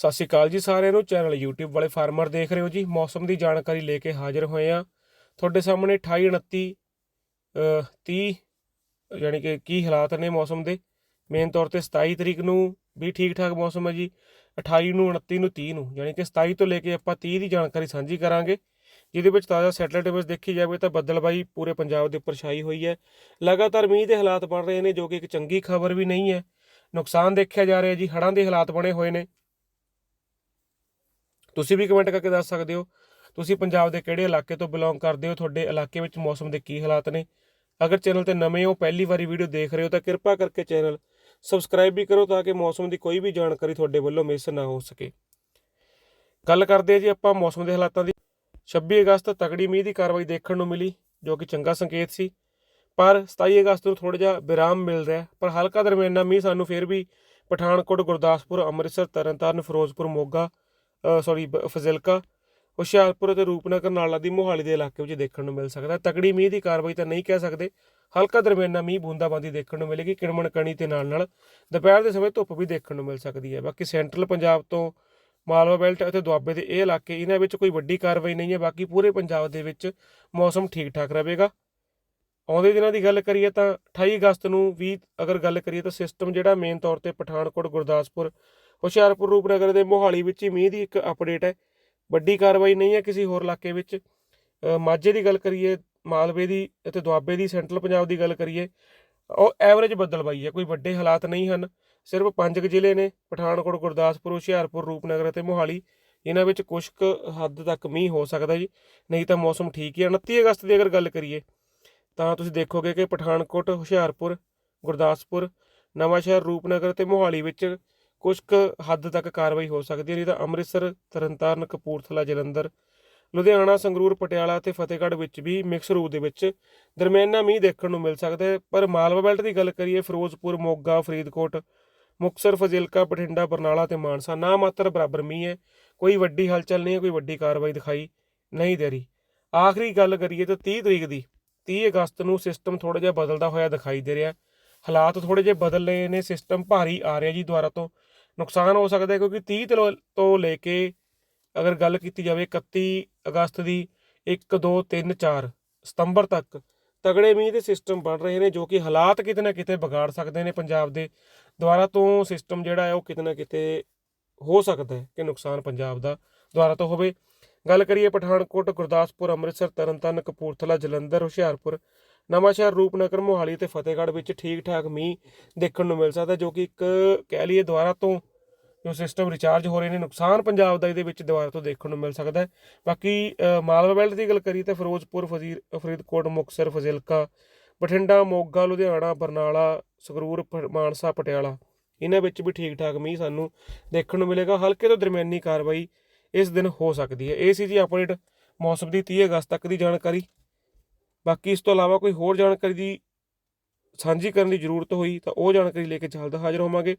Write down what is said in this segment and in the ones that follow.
ਸਤਿ ਸ਼੍ਰੀ ਅਕਾਲ ਜੀ ਸਾਰਿਆਂ ਨੂੰ। ਚੈਨਲ YouTube ਵਾਲੇ ਫਾਰਮਰ ਦੇਖ ਰਹੇ ਹੋ ਜੀ। ਮੌਸਮ ਦੀ ਜਾਣਕਾਰੀ ਲੈ ਕੇ ਹਾਜ਼ਰ ਹੋਏ ਆ ਤੁਹਾਡੇ ਸਾਹਮਣੇ 28 29 ਅ, 30 ਯਾਨੀ ਕਿ ਕੀ ਹਾਲਾਤ ਨੇ ਮੌਸਮ ਦੇ? ਮੇਨ ਤੌਰ ਤੇ 27 ਤਰੀਕ ਨੂੰ ਵੀ ਠੀਕ ਠਾਕ ਮੌਸਮ ਹੈ ਜੀ। 28 ਨੂੰ 29 ਨੂੰ 30 ਨੂੰ ਯਾਨੀ ਕਿ 27 ਤੋਂ ਲੈ ਕੇ ਆਪਾਂ 30 ਦੀ ਜਾਣਕਾਰੀ ਸਾਂਝੀ ਕਰਾਂਗੇ। ਜਿਹਦੇ ਵਿੱਚ ਤਾਜ਼ਾ ਸੈਟਲਾਈਟ ਇਮੇਜ ਦੇਖੀ ਜਾਵੇ ਤਾਂ ਬੱਦਲਬਾਈ ਪੂਰੇ ਪੰਜਾਬ ਦੇ ਉੱਪਰ ਛਾਈ ਹੋਈ ਹੈ। ਲਗਾਤਾਰ ਮੀਂਹ ਦੇ ਹਾਲਾਤ ਬਣ ਰਹੇ ਨੇ ਜੋ ਕਿ ਇੱਕ ਚੰਗੀ ਖਬਰ ਵੀ ਨਹੀਂ ਹੈ। ਨੁਕਸਾਨ ਦੇਖਿਆ ਜਾ ਰਿਹਾ ਜੀ। ਹੜ੍ਹਾਂ ਦੇ ਹਾਲਾਤ ਬਣੇ ਹੋਏ ਨੇ। ਤੁਸੀਂ ਵੀ ਕਮੈਂਟ ਕਰਕੇ ਦੱਸ ਸਕਦੇ ਹੋ। ਤੁਸੀਂ ਪੰਜਾਬ ਦੇ ਕਿਹੜੇ ਇਲਾਕੇ ਤੋਂ ਬਿਲੋਂਗ ਕਰਦੇ ਹੋ? ਤੁਹਾਡੇ ਇਲਾਕੇ ਵਿੱਚ ਮੌਸਮ ਦੇ ਕੀ ਹਾਲਾਤ ਨੇ? ਅਗਰ ਚੈਨਲ ਤੇ ਨਵੇਂ ਹੋ, ਪਹਿਲੀ ਵਾਰੀ ਵੀਡੀਓ ਦੇਖ ਰਹੇ ਹੋ, ਤਾਂ ਕਿਰਪਾ ਕਰਕੇ ਚੈਨਲ ਸਬਸਕ੍ਰਾਈਬ ਵੀ ਕਰੋ ਤਾਂ ਕਿ ਮੌਸਮ ਦੀ ਕੋਈ ਵੀ ਜਾਣਕਾਰੀ ਤੁਹਾਡੇ ਵੱਲੋਂ ਮਿਸ ਨਾ ਹੋ ਸਕੇ। ਗੱਲ ਕਰਦੇ ਹਾਂ ਜੀ ਆਪਾਂ ਮੌਸਮ ਦੇ ਹਾਲਾਤਾਂ ਦੀ। 26 ਅਗਸਤ ਤਕੜੀ ਮੀਂਹ ਦੀ ਕਾਰਵਾਈ ਦੇਖਣ ਨੂੰ ਮਿਲੀ, ਜੋ ਕਿ ਚੰਗਾ ਸੰਕੇਤ ਸੀ। ਪਰ 27 ਅਗਸਤ ਨੂੰ ਥੋੜਾ ਜਿਹਾ ਵਿਰਾਮ ਮਿਲ ਰਿਹਾ ਪਰ ਹਲਕਾ ਦਰਮਿਆਨਾ ਮੀਂਹ ਸਾਨੂੰ ਫਿਰ ਵੀ ਪਠਾਨਕੋਟ, ਗੁਰਦਾਸਪੁਰ, ਅੰਮ੍ਰਿਤਸਰ, ਤਰਨਤਾਰਨ, ਫਿਰੋਜ਼ਪੁਰ, ਮੋਗਾ ਸੌਰੀ ਫਜ਼ਿਲਕਾ, ਹੁਸ਼ਿਆਰਪੁਰ ਅਤੇ ਰੂਪਨਗਰ ਨਾਲਾ ਦੀ ਮੋਹਾਲੀ ਦੇ ਇਲਾਕੇ ਵਿੱਚ ਦੇਖਣ ਨੂੰ ਮਿਲ ਸਕਦਾ। ਤਕੜੀ ਮੀਂਹ ਦੀ ਕਾਰਵਾਈ ਤਾਂ ਨਹੀਂ ਕਹਿ ਸਕਦੇ। ਹਲਕਾ ਦਰਮਿਆਨਾ ਮੀਂਹ ਬੂੰਦਾਬਾਂਦੀ ਦੇਖਣ ਨੂੰ ਮਿਲੇਗੀ। ਕਿਣਮਣ ਕਣੀ ਤੇ ਨਾਲ ਨਾਲ ਦੁਪਹਿਰ ਦੇ ਸਮੇਂ ਧੁੱਪ ਵੀ ਦੇਖਣ ਨੂੰ ਮਿਲ ਸਕਦੀ ਹੈ। ਬਾਕੀ ਸੈਂਟਰਲ ਪੰਜਾਬ ਤੋਂ ਮਾਲਵਾ ਬੈਲਟ ਅਤੇ ਦੁਆਬੇ ਦੇ ਇਹ ਇਲਾਕੇ, ਇਹਨਾਂ ਵਿੱਚ ਕੋਈ ਵੱਡੀ ਕਾਰਵਾਈ ਨਹੀਂ ਹੈ। ਬਾਕੀ ਪੂਰੇ ਪੰਜਾਬ ਦੇ ਵਿੱਚ ਮੌਸਮ ਠੀਕ ਠਾਕ ਰਹੇਗਾ। ਆਉਂਦੇ ਦਿਨਾਂ ਦੀ ਗੱਲ ਕਰੀਏ ਤਾਂ 28 ਅਗਸਤ ਨੂੰ ਵੀ ਅਗਰ ਗੱਲ ਕਰੀਏ ਤਾਂ ਸਿਸਟਮ ਜਿਹੜਾ ਮੇਨ ਤੌਰ ਤੇ ਪਠਾਨਕੋਟ, ਗੁਰਦਾਸਪੁਰ ਹੁਸ਼ਿਆਰਪੁਰ ਰੂਪਨਗਰ ਦੇ ਮੋਹਾਲੀ ਵਿੱਚ ਹੀ ਮੀਂਹ ਦੀ ਇੱਕ ਅਪਡੇਟ ਹੈ। ਵੱਡੀ ਕਾਰਵਾਈ ਨਹੀਂ ਹੈ ਕਿਸੇ ਹੋਰ ਇਲਾਕੇ ਵਿੱਚ। ਮਾਝੇ ਦੀ ਗੱਲ ਕਰੀਏ, ਮਾਲਵੇ ਦੀ ਅਤੇ ਦੁਆਬੇ ਦੀ, ਸੈਂਟਰਲ ਪੰਜਾਬ ਦੀ ਗੱਲ ਕਰੀਏ, ਉਹ ਐਵਰੇਜ ਬੱਦਲਬਾਈ ਹੈ। ਕੋਈ ਵੱਡੇ ਹਾਲਾਤ ਨਹੀਂ ਹਨ। ਸਿਰਫ ਪੰਜ ਕੁ ਜ਼ਿਲ੍ਹੇ ਨੇ, ਪਠਾਨਕੋਟ, ਗੁਰਦਾਸਪੁਰ, ਹੁਸ਼ਿਆਰਪੁਰ, ਰੂਪਨਗਰ ਅਤੇ ਮੋਹਾਲੀ। ਇਹਨਾਂ ਵਿੱਚ ਕੁਝ ਕੁ ਹੱਦ ਤੱਕ ਮੀਂਹ ਹੋ ਸਕਦਾ ਜੀ। ਨਹੀਂ ਤਾਂ ਮੌਸਮ ਠੀਕ ਹੀ ਹੈ। 29 ਅਗਸਤ ਦੀ ਅਗਰ ਗੱਲ ਕਰੀਏ, ਤਾਂ ਤੁਸੀਂ ਦੇਖੋਗੇ ਕਿ ਪਠਾਨਕੋਟ, ਹੁਸ਼ਿਆਰਪੁਰ, ਗੁਰਦਾਸਪੁਰ, ਨਵਾਂਸ਼ਹਿਰ, ਰੂਪਨਗਰ ਤੇ ਮੋਹਾਲੀ ਵਿੱਚ ਕੁਝ ਕੁ ਹੱਦ ਤੱਕ ਕਾਰਵਾਈ ਹੋ ਸਕਦੀ ਹੈ। ਨਹੀਂ ਤਾਂ ਅੰਮ੍ਰਿਤਸਰ, ਤਰਨਤਾਰਨ, ਕਪੂਰਥਲਾ, ਜਲੰਧਰ, ਲੁਧਿਆਣਾ, ਸੰਗਰੂਰ, ਪਟਿਆਲਾ ਤੇ ਫਤਿਹਗੜ੍ਹ ਵਿੱਚ ਵੀ ਮਿਕਸ ਰੂਪ ਦੇ ਵਿੱਚ ਦਰਮਿਆਨਾ ਮੀਂਹ ਦੇਖਣ ਨੂੰ ਮਿਲ ਸਕਦਾ ਹੈ। ਪਰ ਮਾਲਵਾ ਬੈਲਟ ਦੀ ਗੱਲ ਕਰੀਏ, ਫਿਰੋਜ਼ਪੁਰ, ਮੋਗਾ, ਫਰੀਦਕੋਟ, ਮੁਕਤਸਰ, ਫਜ਼ਿਲਕਾ, ਬਠਿੰਡਾ, ਬਰਨਾਲਾ ਤੇ ਮਾਨਸਾ ਨਾ ਮਾਤਰ ਬਰਾਬਰ ਮੀਂਹ ਹੈ। ਕੋਈ ਵੱਡੀ ਹਲਚਲ ਨਹੀਂ ਹੈ, ਕੋਈ ਵੱਡੀ ਕਾਰਵਾਈ ਦਿਖਾਈ ਨਹੀਂ ਦੇ ਰਹੀ। ਆਖਰੀ ਗੱਲ ਕਰੀਏ ਤਾਂ 30 ਤਰੀਕ ਦੀ 30 ਅਗਸਤ ਨੂੰ ਸਿਸਟਮ ਥੋੜਾ ਜਿਹਾ ਬਦਲਦਾ ਹੋਇਆ ਦਿਖਾਈ ਦੇ ਰਿਹਾ। ਹਾਲਾਤ ਥੋੜੇ ਜਿਹਾ ਬਦਲ ਰਹੇ ਨੇ ਸਿਸਟਮ ਭਾਰੀ ਆ ਰਿਹਾ ਜੀ ਦੁਆਰਾ ਤੋਂ। ਨੁਕਸਾਨ ਹੋ ਸਕਦਾ ਹੈ ਕਿਉਂਕਿ 30 ਤੋਂ ਤੋਂ ਲੈ ਕੇ ਅਗਰ ਗੱਲ ਕੀਤੀ ਜਾਵੇ 31 ਅਗਸਤ ਦੀ 1 2 3 4 ਸਤੰਬਰ ਤੱਕ ਤਗੜੇ ਮੀਂਹ ਦੇ ਸਿਸਟਮ ਬਣ ਰਹੇ ਨੇ ਜੋ ਕਿ ਹਾਲਾਤ ਕਿਤੇ ਨਾ ਕਿਤੇ ਵਿਗਾੜ ਸਕਦੇ ਨੇ ਪੰਜਾਬ ਦੇ ਦੁਆਰਾ ਤੋਂ ਸਿਸਟਮ ਜਿਹੜਾ ਹੈ ਉਹ ਕਿਤੇ ਨਾ ਕਿਤੇ ਹੋ ਸਕਦਾ ਹੈ ਕਿ ਨੁਕਸਾਨ ਪੰਜਾਬ ਦਾ ਦੁਆਰਾ ਤੋਂ ਹੋਵੇ। ਗੱਲ ਕਰੀਏ ਪਠਾਨਕੋਟ, ਗੁਰਦਾਸਪੁਰ, ਅੰਮ੍ਰਿਤਸਰ, ਤਰਨਤਾਰਨ, ਕਪੂਰਥਲਾ, ਜਲੰਧਰ, ਹੁਸ਼ਿਆਰਪੁਰ, ਨਵਾਂਸ਼ਹਿਰ, ਰੂਪਨਗਰ, ਮੋਹਾਲੀ ਤੇ ਫਤਿਹਗੜ੍ਹ ਵਿੱਚ ਠੀਕ ਠਾਕ ਮੀਂਹ ਦੇਖਣ ਨੂੰ ਮਿਲ ਸਕਦਾ ਜੋ ਕਿ ਇੱਕ ਕਹਿ ਲਈਏ ਦੁਆਰਾ ਤੋਂ ਜੋ ਸਿਸਟਮ ਰਿਚਾਰਜ ਹੋ ਰਹੇ ਨੇ, ਨੁਕਸਾਨ ਪੰਜਾਬ ਦਾ ਇਹਦੇ ਵਿੱਚ ਦੁਬਾਰਾ ਤੋਂ ਦੇਖਣ ਨੂੰ ਮਿਲ ਸਕਦਾ ਹੈ। ਬਾਕੀ ਮਾਲਵਾ ਬੈਲਟ ਦੀ ਗੱਲ ਕਰੀਏ ਤਾਂ ਫਿਰੋਜ਼ਪੁਰ ਫਜ਼ੀਰ ਫਰੀਦਕੋਟ, ਮੁਕਤਸਰ, ਫਜ਼ਿਲਕਾ, ਬਠਿੰਡਾ, ਮੋਗਾ, ਲੁਧਿਆਣਾ, ਬਰਨਾਲਾ, ਸੰਗਰੂਰ ਪ- ਮਾਨਸਾ, ਪਟਿਆਲਾ, ਇਹਨਾਂ ਵਿੱਚ ਵੀ ਠੀਕ ਠਾਕ ਮੀਂਹ ਸਾਨੂੰ ਦੇਖਣ ਨੂੰ ਮਿਲੇਗਾ। ਹਲਕੇ ਤੋਂ ਦਰਮਿਆਨੀ ਕਾਰਵਾਈ ਇਸ ਦਿਨ ਹੋ ਸਕਦੀ ਹੈ। ਇਹ ਸੀ ਜੀ ਅਪਡੇਟ ਮੌਸਮ ਦੀ 30 ਅਗਸਤ ਤੱਕ ਦੀ ਜਾਣਕਾਰੀ। ਬਾਕੀ ਇਸ ਤੋਂ ਇਲਾਵਾ ਕੋਈ ਹੋਰ ਜਾਣਕਾਰੀ ਦੀ ਸਾਂਝੀ ਕਰਨ ਦੀ ਜ਼ਰੂਰਤ ਹੋਈ ਤਾਂ ਉਹ ਜਾਣਕਾਰੀ ਲੈ ਕੇ ਜਲਦ ਹਾਜ਼ਰ ਹੋਵਾਂਗੇ।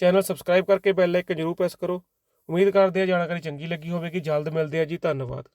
ਚੈਨਲ ਸਬਸਕ੍ਰਾਈਬ ਕਰਕੇ ਬੈਲ ਆਈਕਨ ਜ਼ਰੂਰ ਪ੍ਰੈਸ ਕਰੋ। ਉਮੀਦ ਕਰਦੇ ਹਾਂ ਜਾਣਕਾਰੀ ਚੰਗੀ ਲੱਗੀ ਹੋਵੇਗੀ। ਜਲਦ ਮਿਲਦੇ ਆ ਜੀ। ਧੰਨਵਾਦ।